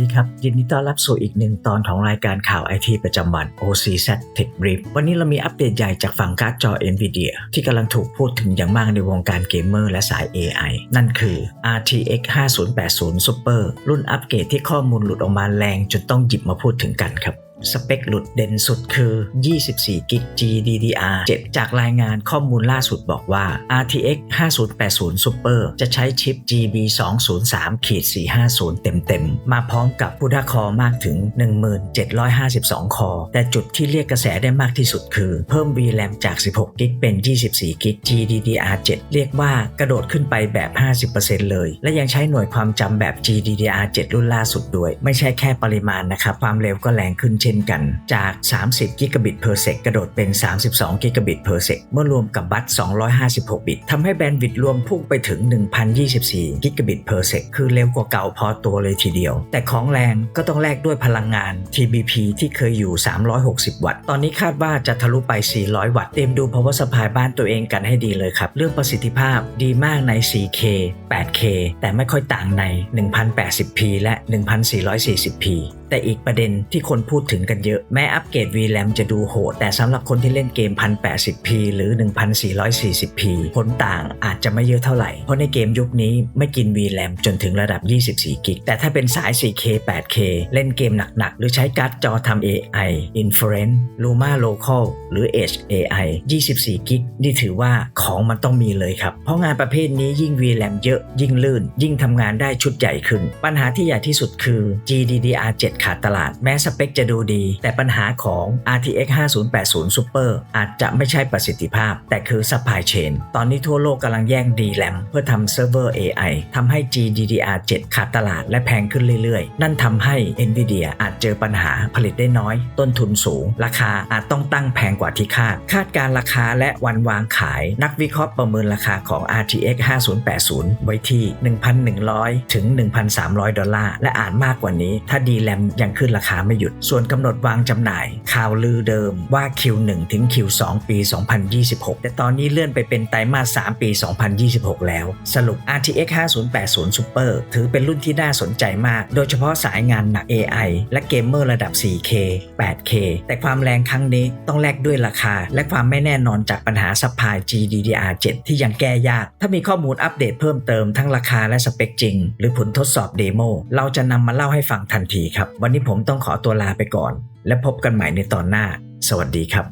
ดีครับ ยินดีต้อนรับสู่อีกหนึ่งตอนของรายการข่าวไอทีประจำวัน OCZ Tech Brief วันนี้เรามีอัปเดตใหญ่จากฝั่งการ์ดจอ Nvidia ที่กำลังถูกพูดถึงอย่างมากในวงการเกมเมอร์และสาย AI นั่นคือ RTX 5080 Super รุ่นอัปเกรดที่ข้อมูลหลุดออกมาแรงจนต้องหยิบมาพูดถึงกันครับ สเปคหลุดเด่นสุดคือ 24กิก GDDR7 จากรายงานข้อมูลล่าสุดบอกว่า RTX 5080 Super จะใช้ชิป GB 203 450 เต็มๆ มาพร้อมกับพุทคอมากถึง 1752 คอ แต่จุดที่เรียกกระแสได้มากที่สุดคือ เพิ่ม VRAM จาก 16กิกเป็น 24กิก GDDR7 เรียกว่ากระโดดขึ้นไปแบบ 50%เลย และยังใช้หน่วยความจำแบบ GDDR7 รุ่นล่าสุดด้วย ไม่ใช่แค่ปริมาณนะครับความเร็วก็แรงขึ้นเช่นกัน จาก 30กิกะบิต per sec กระโดดเป็น 32กิกะบิต per sec เมื่อรวมกับบัต256 บิตทำให้แบนด์วิดต์รวมพุ่งไปถึง 1,024กิกะบิต per sec คือเร็วกว่าเก่าพอตัวเลยทีเดียว แต่ของแรงก็ต้องแลกด้วยพลังงาน TBP ที่เคยอยู่ 360 วัตต์ ตอนนี้คาดว่าจะทะลุไป 400 วัตต์ เตรียมดู power supply บ้านตัวเองกันให้ดีเลยครับ เรื่องประสิทธิภาพดีมากใน 4K 8K แต่ไม่ค่อยต่างใน 1080p และ 1440p แต่อีกประเด็นที่คนพูดถึงกันเยอะ แม้อัปเกรด VRAM จะดูโหด แต่สำหรับคนที่เล่นเกม 1080p หรือ 1440p ผลต่างอาจจะไม่เยอะเท่าไหร่ เพราะในเกมยุคนี้ไม่กิน VRAM จนถึงระดับ 24กิกแต่ถ้าเป็นสาย 4K 8K เล่นเกมหนัก ๆ หรือใช้การ์ดจอทำ AI Inference Luma Local หรือ Edge AI 24กิกนี่ถือว่าของมันต้องมีเลยครับ เพราะงานประเภทนี้ยิ่ง VRAM เยอะยิ่งลื่น ยิ่งทำงานได้ชุดใหญ่ขึ้น ปัญหาที่ใหญ่ที่สุดคือ GDDR7 ขาดตลาดแม้สเปคจะดูดี แต่ปัญหาของ RTX 5080 Super อาจจะไม่ใช่ประสิทธิภาพ แต่คือ supply chain ตอนนี้ทั่วโลกกำลังแย่ง DRAM เพื่อทำเซิร์ฟเวอร์ AI ทำให้ GDDR7 ขาดตลาดและแพงขึ้นเรื่อยๆ นั่นทำให้ Nvidia อาจเจอปัญหาผลิตได้น้อย ต้นทุนสูง ราคาอาจต้องตั้งแพงกว่าที่คาด คาดการราคาและวันวางขาย นักวิเคราะห์ประเมินราคาของ RTX 5080 ไว้ที่ 1,100 ถึง 1,300 ดอลลาร์ และอาจมากกว่านี้ถ้า DRAM ยังขึ้นราคาไม่หยุด ส่วนกำหนดวางจำหน่าย ข่าวลือเดิมว่า Q1 ถึง Q2 ปี 2026 แต่ตอนนี้เลื่อนไปเป็นไตรมาส 3 ปี 2026 แล้ว สรุป RTX 5080 Super ถือเป็นรุ่นที่น่าสนใจมาก โดยเฉพาะสายงานหนัก AI และเกมเมอร์ระดับ 4K 8K แต่ความแรงครั้งนี้ต้องแลกด้วยราคา และความไม่แน่นอนจากปัญหาซัพพลาย GDDR7 ที่ยังแก้ยาก ถ้ามีข้อมูลอัปเดตเพิ่มเติมทั้งราคาและสเปคจริง หรือผลทดสอบเดโมเราจะนำมาเล่าให้ฟังทันทีครับวันนี้ผมต้องขอตัวลาไปก่อน และพบกันใหม่ในตอนหน้า สวัสดีครับ